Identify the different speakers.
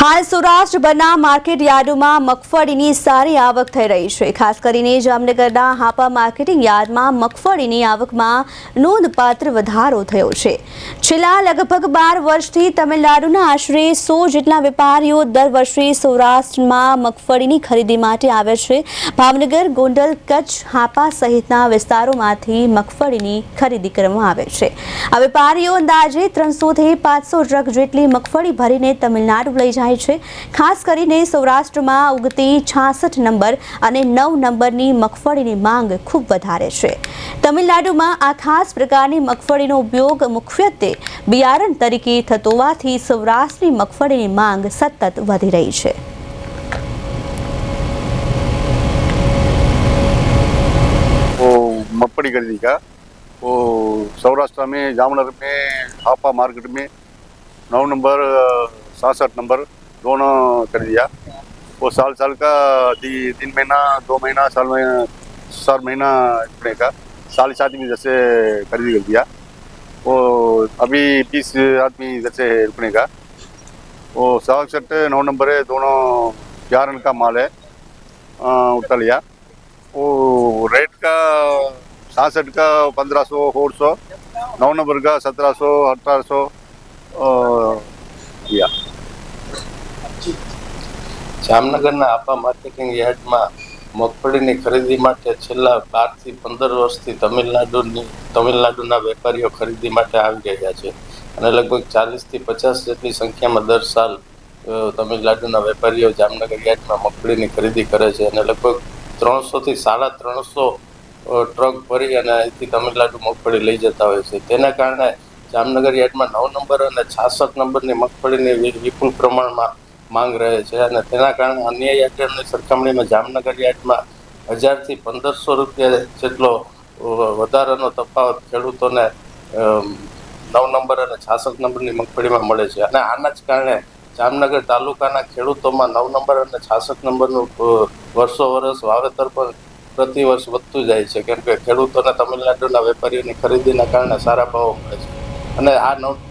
Speaker 1: હાલ સૌરાષ્ટ્રભરના માર્કેટ યાર્ડોમાં મગફળીની સારી આવક થઈ રહી છે. ખાસ કરીને જામનગરના હાપા માર્કેટિંગ યાર્ડમાં મગફળીની આવકમાં નોંધપાત્ર વધારો થયો છે. છેલ્લા લગભગ બાર વર્ષથી તમિલનાડુના આશરે સો જેટલા વેપારીઓ દર વર્ષે સૌરાષ્ટ્રમાં મગફળીની ખરીદી માટે આવે છે. ભાવનગર, ગોંડલ, કચ્છ, હાપા સહિતના વિસ્તારોમાંથી મગફળીની ખરીદી કરવામાં આવે છે. આ વેપારીઓ અંદાજે ત્રણસોથી પાંચસો ટ્રક જેટલી મગફળી ભરીને તમિલનાડુ લઈ જાય છે ખાસ કરીને સૌરાષ્ટ્રમાં ઉગતી છાસઠ નંબર અને નવ નંબરની મગફળીની માંગ ખૂબ વધારે છે તમિલનાડુમાં આ ખાસ પ્રકારની મગફળીનો ઉપયોગ મુખ્યત્વે બિયારણ તરીકે થતો હોવાથી સૌરાષ્ટ્રની મગફળીની માંગ સતત વધી રહી છે
Speaker 2: वो मगफड़ी खरीदी का वो सौराष्ट्र में जामनगर में हापा मार्केट में नौ नंबर सड़सठ नंबर दोनों खरीदिया वो साल साल का ती, तीन महीना दो महीना साल में चार महीना रुकने का साल सात भी जैसे खरीदी कर दिया वो अभी बीस आदमी जैसे रुकने का वो सड़सठ नौ नंबर है दोनों ग्यारह का माल है अ, उठा लिया वो रेट का सासठ का पंद्रह सौ सोलह सौ नौ नंबर का सत्रह सौ अठारह सौ किया
Speaker 3: જામનગરના આપા માર્કેટિંગ યાર્ડમાં મગફળીની ખરીદી માટે છેલ્લા બારથી પંદર વર્ષથી તમિલનાડુની, તમિલનાડુના વેપારીઓ ખરીદી માટે આવી રહ્યા છે. અને લગભગ ચાલીસથી પચાસ જેટલી સંખ્યામાં દર સાલ તમિલનાડુના વેપારીઓ જામનગર યાર્ડમાં મગફળીની ખરીદી કરે છે. અને લગભગ ત્રણસોથી સાડા ત્રણસો ટ્રક ભરી અને અહીંથી તમિલનાડુ મગફળી લઈ જતા હોય છે. તેના કારણે જામનગર યાર્ડમાં નવ નંબર અને છાસઠ નંબરની મગફળીની વિપુલ પ્રમાણમાં માંગ રહે છે અને તેના કારણે અન્ય યાર્ડની સરખામણીમાં જામનગર યાર્ડમાં હજારથી પંદરસો રૂપિયા જેટલો વધારાનો તફાવત ખેડૂતોને નવ નંબર અને છાસઠ નંબરની મગફળીમાં મળે છે. અને આના જ કારણે જામનગર તાલુકાના ખેડૂતોમાં નવ નંબર અને છાસઠ નંબરનું વર્ષો વર્ષ વાવેતર પણ પ્રતિ વર્ષ વધતું જાય છે. કેમ કે ખેડૂતોને તમિલનાડુના વેપારીઓની ખરીદીના કારણે સારા ભાવો મળે છે. અને આ નવ